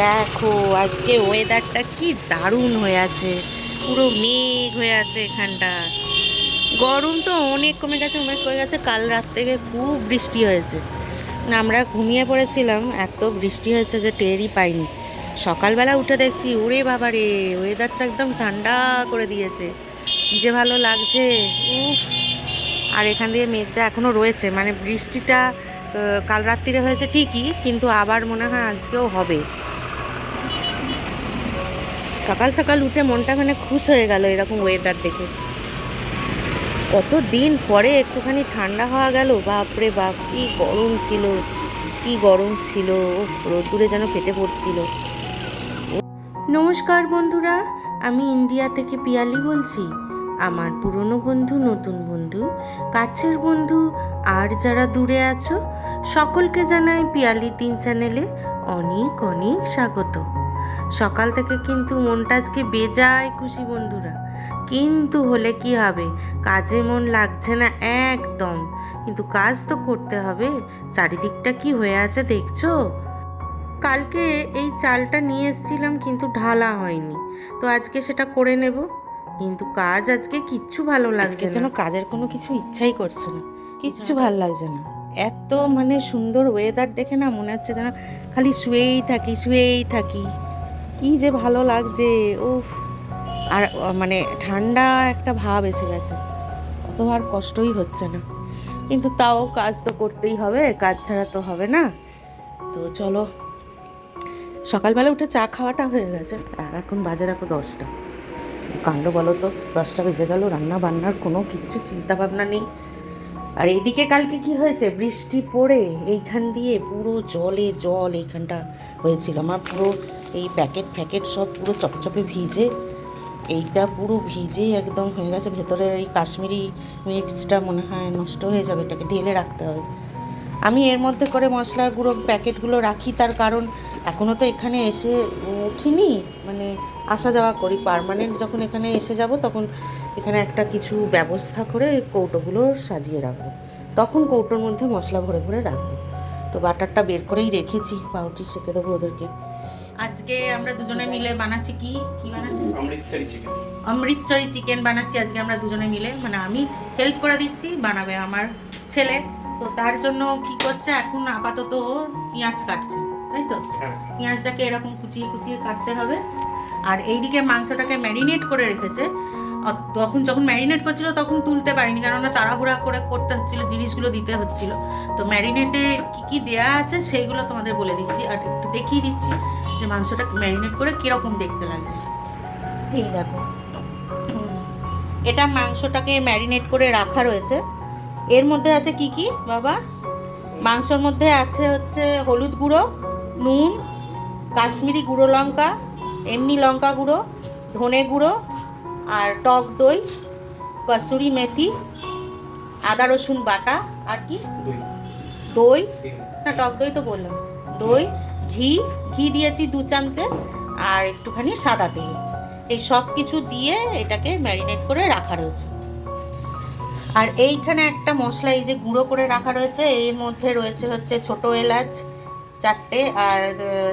দেখো, আজকে ওয়েদারটা কি দারুণ হয়ে আছে। পুরো মেঘ হয়ে আছে এখানটা। গরম তো অনেক কমে গেছে, অনেক কমে গেছে। কাল রাত থেকে খুব বৃষ্টি হয়েছে। আমরা ঘুমিয়ে পড়েছিলাম, এত বৃষ্টি হয়েছে যে টেরই পাইনি। সকালবেলা উঠে দেখছি, ওরে বাবা রে ওয়েদারটা একদম ঠান্ডা করে দিয়েছে। যে ভালো লাগছে, উফ। আর এখান দিয়ে মেঘটা এখনও রয়েছে। মানে বৃষ্টিটা কাল রাত্রিরে হয়েছে ঠিকই, কিন্তু আবার মনে হয় আজকেও হবে। সকাল সকাল উঠে মনটা মানে খুশ হয়ে গেল এরকম ওয়েদার দেখে। কত দিন পরে একটুখানি ঠান্ডা হওয়া গেল, বাপরে বাপ, কি গরম ছিল, কি গরম ছিল রোদ্দুরে যেন ফেটে পড়ছিল। নমস্কার বন্ধুরা, আমি ইন্ডিয়া থেকে পিয়ালি বলছি। আমার পুরনো বন্ধু, নতুন বন্ধু, কাছের বন্ধু, আর যারা দূরে আছো, সকলকে জানাই পিয়ালি তিন চ্যানেলে অনেক অনেক স্বাগত। সকাল থেকে কিন্তু মনটা আজকে বেজায় খুশি বন্ধুরা। কিন্তু হলে কি হবে? কাজে মন লাগছে না একদম। কিন্তু কাজ তো করতে হবে। চারিদিকটা কি হয়ে আছে দেখছ? কালকে এই চালটা নিয়ে এসেছিলাম কিন্তু ঢালা হয়নি। তো আজকে সেটা করে নেব। কিন্তু কাজ আজকে কিচ্ছু ভালো লাগছে যেন কাজের কোনো কিছু ইচ্ছাই করছে না। কিচ্ছু ভালো লাগছে না। এত মানে সুন্দর ওয়েদার দেখে না মনে হচ্ছে যেন খালি শুয়েই থাকি শুয়েই থাকি। কি যে ভালো লাগছে, উফ। আর মানে ঠান্ডা একটা ভাব এসে গেছে। অত আর কষ্টই হচ্ছে না। কিন্তু তাও কাজ তো করতেই হবে, কাজ ছাড়া তো হবে না। তো চলো, সকালবেলা উঠে চা খাওয়াটা হয়ে গেছে। আর এখন বাজে দেখো দশটা। কাণ্ড বলো তো, দশটা বেজে গেল রান্না বান্নার কোনো কিচ্ছু চিন্তা ভাবনা নেই। আর এদিকে কালকে কি হয়েছে? বৃষ্টি পড়ে এইখান দিয়ে পুরো জলে জল এইখানটা হয়েছিল। আমার পুরো এই প্যাকেট ফ্যাকেট সব পুরো চপচপে ভিজে, এইটা পুরো ভিজে একদম হয়ে গেছে। ভেতরের এই কাশ্মীরি মিক্সটা মনে হয় নষ্ট হয়ে যাবে। এটাকে ঢেলে রাখতে হবে। আমি এর মধ্যে করে মশলার গুঁড়ো প্যাকেটগুলো রাখি তার কারণ এখনও তো এখানে এসে উঠিনি। মানে আসা যাওয়া করি পার্মানেন্ট যখন এখানে এসে যাব তখন এখানে একটা কিছু ব্যবস্থা করে কৌটোগুলো সাজিয়ে রাখব। তখন কৌটোর মধ্যে মশলা ভরে ভরে রাখব। তো বাটারটা বের করেই রেখেছি পাউরুটি সেঁকে দেবো ওদেরকে। আজকে আমরা দুজনে মিলে বানাচ্ছি কি? কি বানাচ্ছি? অমৃতসরি চিকেন। অমৃতসরি চিকেন বানাচ্ছি আজকে আমরা দুজনে মিলে। মানে আমি হেল্প করে দিচ্ছি বানাবে আমার ছেলে। তো তার জন্য কি করছে? এখন আপাতত পেঁয়াজ কাটছে তাই তো? হ্যাঁ। পেঁয়াজটাকে এরকম কুচিয়ে কুচিয়ে কাটতে হবে। আর এইদিকে মাংসটাকে ম্যারিনেট করে রেখেছে। তখন যখন ম্যারিনেট করছিল তখন তুলতে পারিনি কেননা তাড়াহুড়া করে করতে হচ্ছিল জিনিসগুলো দিতে হচ্ছিল। তো ম্যারিনেটে কি কি দেয়া আছে সেইগুলো তোমাদের বলে দিচ্ছি। আর একটু দেখিয়ে দিচ্ছি যে মাংসটা ম্যারিনেট করে কীরকম দেখতে লাগছে। এই দেখো। এটা মাংসটাকে ম্যারিনেট করে রাখা রয়েছে। এর মধ্যে আছে কি কি বাবা? মাংসর মধ্যে আছে হচ্ছে হলুদ গুঁড়ো নুন কাশ্মীরি গুঁড়ো লঙ্কা এমনি লঙ্কা গুঁড়ো ধনে গুঁড়ো আর টক দই কসুরি মেথি আদা রসুন বাটা আর কি? দই। না টক দই তো বললাম। দই ঘি ঘি দিয়েছি দু চামচে আর একটুখানি সাদা তেল। এই সব কিছু দিয়ে এটাকে ম্যারিনেট করে রাখা রয়েছে। আর এইখানে একটা মশলা এই যে গুঁড়ো করে রাখা রয়েছে এর মধ্যে রয়েছে হচ্ছে ছোট এলাচ চারটে আর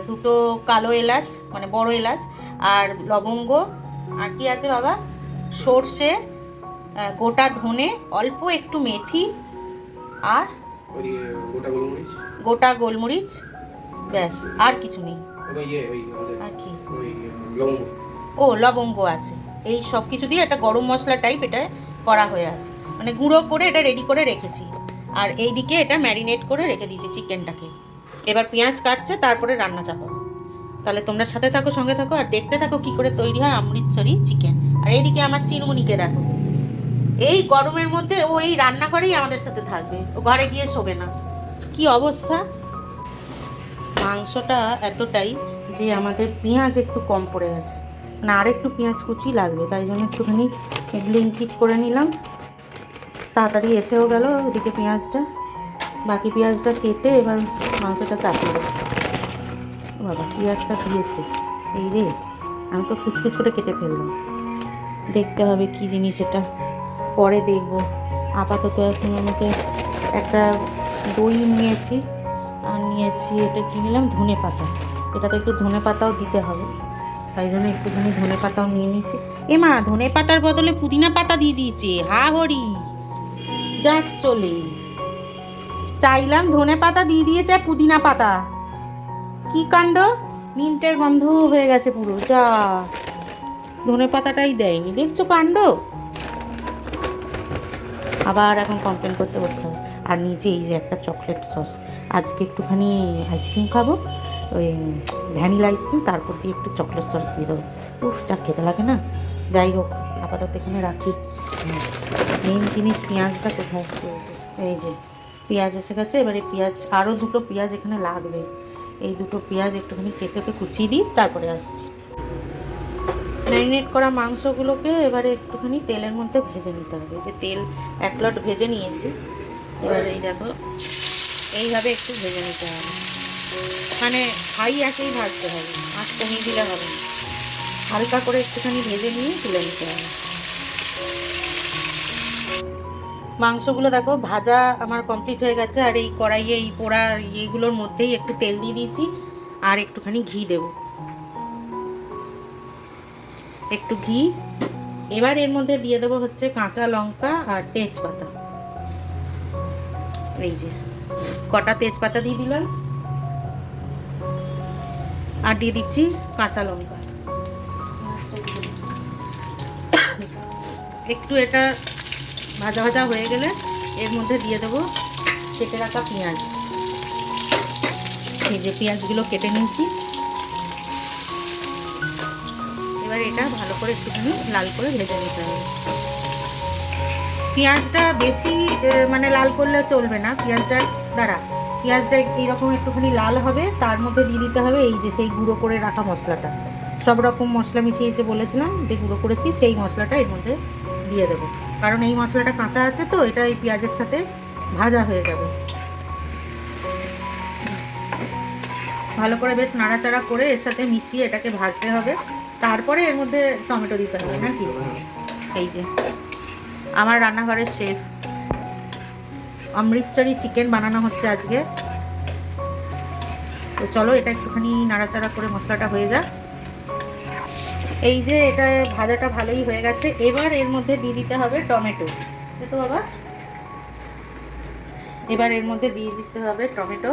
দুটো কালো এলাচ মানে বড় এলাচ আর লবঙ্গ। আর কি আছে বাবা? সর্ষে গোটা ধনে অল্প একটু মেথি আর গোটা গোলমরিচ? ব্যাস আর কিছু নেই। আর কি? ও লবঙ্গ আছে। এই সব কিছু দিয়ে একটা গরম মশলা টাইপ এটা করা হয়ে আছে। মানে গুঁড়ো করে এটা রেডি করে রেখেছি। আর এই দিকে এটা ম্যারিনেট করে রেখে দিয়েছি চিকেনটাকে এবার পেঁয়াজ কাটছে, তারপরে রান্না চাপাবো। তাহলে তোমরা সাথে থাকো, সঙ্গে থাকো, আর দেখতে থাকো কি করে তৈরি হয় অমৃতসরি চিকেন আর এইদিকে আমার চিনমুনিকে দেখো। এই গরমের মধ্যে ও এই রান্নাঘরেই আমাদের সাথে থাকবে। ও ঘরে গিয়ে শোবে না। কি অবস্থা? মাংসটা এতটাই যে আমাদের পেঁয়াজ একটু কম পড়ে গেছে। মানে আর একটু পেঁয়াজ কুচি লাগবে, তাই জন্য একটুখানি ব্লিঙ্কিট করে নিলাম। তাড়াতাড়ি এসেও গেল ওদিকে পেঁয়াজটা। বাকি পেঁয়াজটা কেটে এবার মাংসটা চাপিয়ে দেবো। বাবা একটা দিয়েছে। এই রে, আমি তো কুচকুচ করে কেটে ফেললাম। দেখতে হবে কি জিনিস এটা। পরে দেখব। আপাতত এখন আমাকে একটা দই নিয়েছি, আর নিয়েছি এটা কিনলাম ধনে পাতা এটাতে একটু ধনে পাতাও দিতে হবে। তাই জন্য একটুখানি ধনে পাতাও নিয়ে নিয়েছি। এ মা ধনে পাতার বদলে পুদিনা পাতা দিয়ে দিয়েছে। হা হরি। যাক, চলে। চাইলাম ধনে পাতা দিয়ে দিয়েছে পুদিনা পাতা। কি কাণ্ড? মিন্টের গন্ধ হয়ে গেছে পুরো। যা। ধনে পাতাটাই দেয়নি। দেখছ কাণ্ড? আবার এখন কমপ্লেন করতে বসতে হবে। আর নিচে এই যে একটা চকলেট সস আজকে একটুখানি আইসক্রিম খাব। ওই ভ্যানিলা আইসক্রিম, তারপর দিয়ে একটু চকলেট সস দিয়ে দেবো। উফ, যা খেতে লাগে না। যাই হোক, আপাতত এখানে রাখি। মেন জিনিস পেঁয়াজটা কোথায়? এই যে, পেঁয়াজ এসে গেছে। এবারে পেঁয়াজ আরও দুটো পেঁয়াজ এখানে লাগবে। এই দুটো পেঁয়াজ একটুখানি কেটে কুচিয়ে দিই, তারপরে আসছি। ম্যারিনেট করা মাংসগুলোকে এবারে একটুখানি তেলের মধ্যে ভেজে নিতে হবে। যে তেল, এক লট ভেজে নিয়েছি। এবারে এই দেখো, এইভাবে একটু ভেজে নিতে হবে। মানে হাই আঁচেই ভাজতে হবে আঁচ কমিয়ে দিলে হবে। হালকা করে একটুখানি ভেজে নিয়ে তুলে নিতে হবে। মাংসগুলো দেখো, ভাজা আমার কমপ্লিট হয়ে গেছে, আর এই কড়াইয়ে, এই পোড়া ইয়েগুলোর মধ্যেই একটু তেল দিয়ে দিয়েছি, আর একটুখানি ঘি দেবো। একটু ঘি। এবার এর মধ্যে দিয়ে দেবো হচ্ছে কাঁচা লঙ্কা আর তেজপাতা। এই যে, কটা তেজপাতা দিয়ে দিলাম। আর দিয়ে দিচ্ছি কাঁচা লঙ্কা। একটু এটা ভাজা ভাজা হয়ে গেলে এর মধ্যে দিয়ে দেবো কেটে রাখা পেঁয়াজ। এই যে পেঁয়াজগুলো কেটে নিয়েছি। এবার এটা ভালো করে একটুখানি লাল করে ভেজে নিতে হবে। পেঁয়াজটা বেশি মানে লাল করলে চলবে না। পেঁয়াজটা দ্বারা পেঁয়াজটা এইরকম একটুখানি লাল হবে, তার মধ্যে দিয়ে দিতে হবে এই যে সেই গুঁড়ো করে রাখা মশলাটা। সব রকম মশলা মিশিয়ে যে বলেছিলাম যে গুঁড়ো করেছি, সেই মশলাটা এর মধ্যে দিয়ে দেবো। কারণ এই মশলাটা কাঁচা আছে তো, এটা এই পেঁয়াজের সাথে ভাজা হয়ে যাবে। ভালো করে বেশ নাড়াচাড়া করে এর সাথে মিশিয়ে এটাকে ভাজতে হবে। তারপরে এর মধ্যে টমেটো দিতে হবে নাকি এই যে। আমার রান্নাঘরের শেফ। অমৃতসরি চিকেন বানানো হচ্ছে আজকে। তো চলো এটা একটুখানি নাড়াচাড়া করে মশলাটা হয়ে যাক। এই যে এটা ভাজাটা ভালোই হয়ে গেছে। এবার এর মধ্যে দিয়ে দিতে হবে টমেটো। তো বাবা। এবার এর মধ্যে দিয়ে দিতে হবে টমেটো।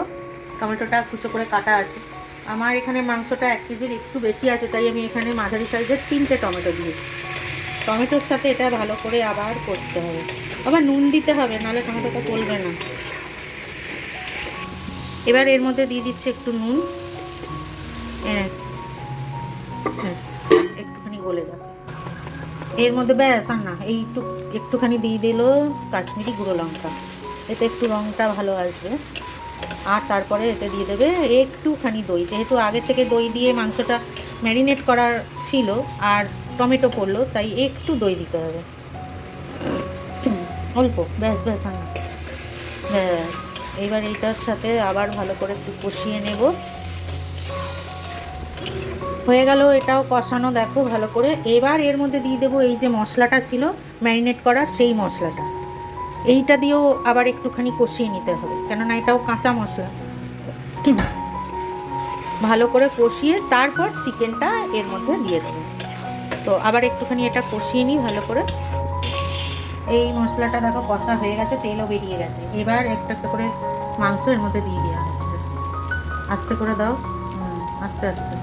টমেটোটা কুচো করে কাটা আছে। আমার এখানে মাংসটা এক কেজির একটু বেশি আছে, তাই আমি এখানে মাঝারি সাইজের তিনটে টমেটো দিয়েছি। টমেটোর সাথে এটা ভালো করে আবার করতে হবে। আবার নুন দিতে হবে, নাহলে টমেটোটা গলবে না। এবার এর মধ্যে দিয়ে দিচ্ছে একটু নুন। একটুখানি গলে যাবে এর মধ্যে ব্যাস, আর না এইটু একটুখানি দিয়ে দিল কাশ্মীরি গুঁড়ো লঙ্কা। এতে একটু রঙটা ভালো আসবে। আর তারপরে এতে দিয়ে দেবে একটুখানি দই। যেহেতু আগে থেকে দই দিয়ে মাংসটা ম্যারিনেট করার ছিল আর টমেটো পড়ল তাই একটু দই দিতে হবে। অল্প, ব্যাস ব্যাস, আর না। ব্যাস, এবার এইটার সাথে আবার ভালো করে একটু কষিয়ে নেব। হয়ে গেল এটাও কষানো, দেখো, ভালো করে। এবার এর মধ্যে দিয়ে দেবো এই যে মশলাটা ছিল, ম্যারিনেট করার সেই মশলাটা। এইটা দিয়েও আবার একটুখানি কষিয়ে নিতে হবে, কেননা এটাও কাঁচা মশলা। ভালো করে কষিয়ে তারপর চিকেনটা এর মধ্যে দিয়ে দেবো। তো আবার একটুখানি এটা কষিয়ে নিই ভালো করে। এই মশলাটা দেখো কষা হয়ে গেছে, তেলও বেরিয়ে গেছে। এবার একটা একটা করে মাংস এর মধ্যে দিয়ে দেওয়া হচ্ছে। আস্তে করে দাও। আস্তে আস্তে।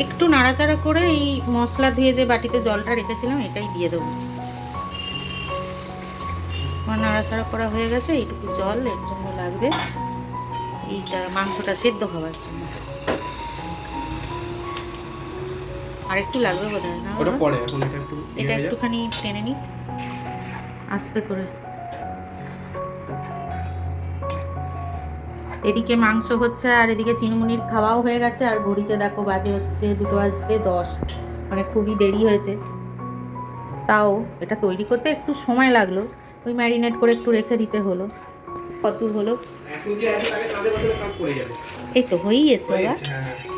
একটু নাড়াচাড়া করে এই মশলা ধুয়ে যে বাটিতে জলটা রেখেছিলাম, এটাই দিয়ে দেবো। আমার নাড়াচাড়া করা হয়ে গেছে, এইটুকু জল এর জন্য লাগবে। এইটা মাংসটা সেদ্ধ হওয়ার জন্য। আর একটু লাগবে বোধ হয় না? ওটা পরে এখন এটা একটু ইয়ে এটা একটুখানি টেনে নি আস্তে করে। এদিকে মাংস হচ্ছে আর এদিকে চিনুমুনির খাওয়াও হয়ে গেছে আর ঘড়িতে দেখো বাজে হচ্ছে দুটো বাজতে দশ। মানে খুবই দেরি হয়েছে। তাও এটা তৈরি করতে একটু সময় লাগল। ওই ম্যারিনেট করে একটু রেখে দিতে হলো। কত হলো? এই তো হয়েই এসে হ্যাঁ।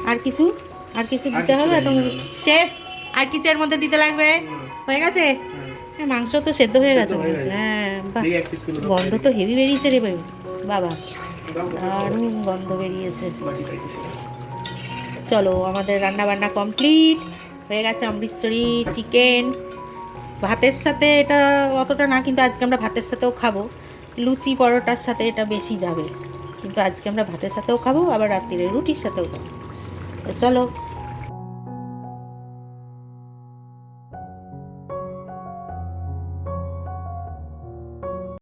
আর কিছু? আর কিছু দিতে হবে নেই, একদম না, না। শেফ আর কিছু এর মধ্যে দিতে লাগবে? হয়ে গেছে? হ্যাঁ। মাংস তো সেদ্ধ হয়ে গেছে হয়ে। গন্ধ তো হেভি বেরিয়েছে রে ভাই। বাবা। দারুণ গন্ধ বেরিয়েছে। চলো আমাদের রান্না বান্না কমপ্লিট হয়ে গেছে অমৃতসরি চিকেন ভাতের সাথে এটা অতটা না কিন্তু আজকে আমরা ভাতের সাথেও খাব। লুচি পরোটার সাথে এটা বেশি যাবে। কিন্তু আজকে আমরা ভাতের সাথেও খাব আবার রাত্রিরে রুটির সাথেও খাব। চলো